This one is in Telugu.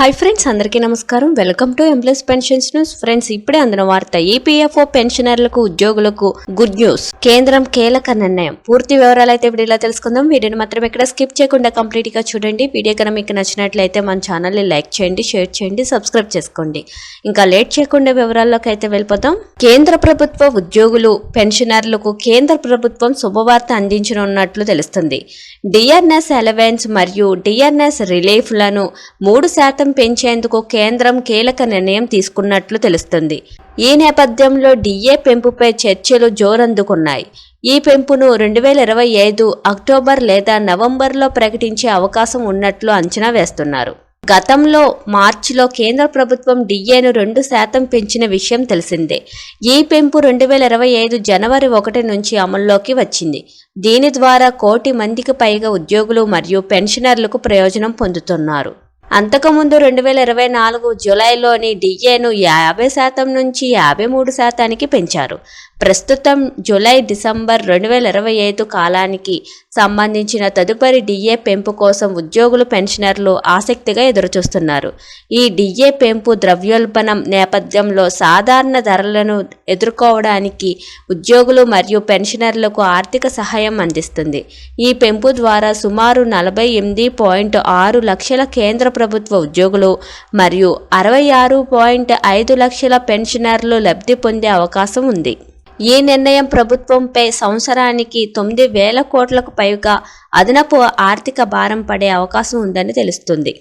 హాయ్ ఫ్రెండ్స్ అందరికీ నమస్కారం. Welcome to employees pensions news friends ఇప్పుడే అందిన వార్త ఈపీఎఫ్ఓ పెన్షనర్లకు ఉద్యోగులకు గుడ్ న్యూస్ కేంద్రం కీలక నిర్ణయం. పూర్తి వివరాలు అయితే వీడియోలో తెలుసుకుందాం. వీడియోని మాత్రం ఇక్కడ స్కిప్ చేయకుండా కంప్లీట్గా చూడండి. వీడియో కనుక మీకు నచ్చినట్లయితే మన ఛానల్ని లైక్ చేయండి షేర్ చేయండి సబ్స్క్రైబ్ చేసుకోండి. ఇంకా లేట్ చేయకుండా వివరాల్లోకి అయితే వెళ్ళిపోతాం. కేంద్ర ప్రభుత్వ ఉద్యోగులు పెన్షనర్లకు కేంద్ర ప్రభుత్వం శుభవార్త అందించనున్నట్లు తెలుస్తుంది. డిఆర్ఎస్ అలవెన్స్ మరియు డిఆర్ఎస్ రిలీఫ్లను మూడు శాతం శాతం పెంచేందుకు కేంద్రం కీలక నిర్ణయం తీసుకున్నట్లు తెలుస్తుంది. ఈ నేపథ్యంలో డిఏ పెంపుపై చర్చలు జోరందుకున్నాయి. ఈ పెంపును రెండు వేల ఇరవై ఐదు అక్టోబర్ లేదా నవంబర్లో ప్రకటించే అవకాశం ఉన్నట్లు అంచనా వేస్తున్నారు. గతంలో మార్చిలో కేంద్ర ప్రభుత్వం డిఏను రెండు శాతం పెంచిన విషయం తెలిసిందే. ఈ పెంపు రెండు వేల ఇరవై ఐదు జనవరి ఒకటి నుంచి అమల్లోకి వచ్చింది. దీని ద్వారా కోటి మందికి పైగా ఉద్యోగులు మరియు పెన్షనర్లకు ప్రయోజనం పొందుతున్నారు. అంతకుముందు రెండు వేల ఇరవై నాలుగు జూలైలోని డిఏను యాభై శాతం నుంచి యాభై మూడు శాతానికి పెంచారు. ప్రస్తుతం జూలై డిసెంబర్ రెండు వేల ఇరవై ఐదు కాలానికి సంబంధించిన తదుపరి డిఏ పెంపు కోసం ఉద్యోగులు పెన్షనర్లు ఆసక్తిగా ఎదురుచూస్తున్నారు. ఈ డిఏ పెంపు ద్రవ్యోల్బణం నేపథ్యంలో సాధారణ ధరలను ఎదుర్కోవడానికి ఉద్యోగులు మరియు పెన్షనర్లకు ఆర్థిక సహాయం అందిస్తుంది. ఈ పెంపు ద్వారా సుమారు నలభై ఎనిమిది పాయింట్ ఆరు లక్షల కేంద్ర ప్రభుత్వ ఉద్యోగులు మరియు అరవై ఆరు పాయింట్ ఐదు లక్షల పెన్షనర్లు లబ్ధి పొందే అవకాశం ఉంది. ఈ నిర్ణయం ప్రభుత్వంపై సంవత్సరానికి తొమ్మిది వేల కోట్లకు పైగా అదనపు ఆర్థిక భారం పడే అవకాశం ఉందని తెలుస్తుంది.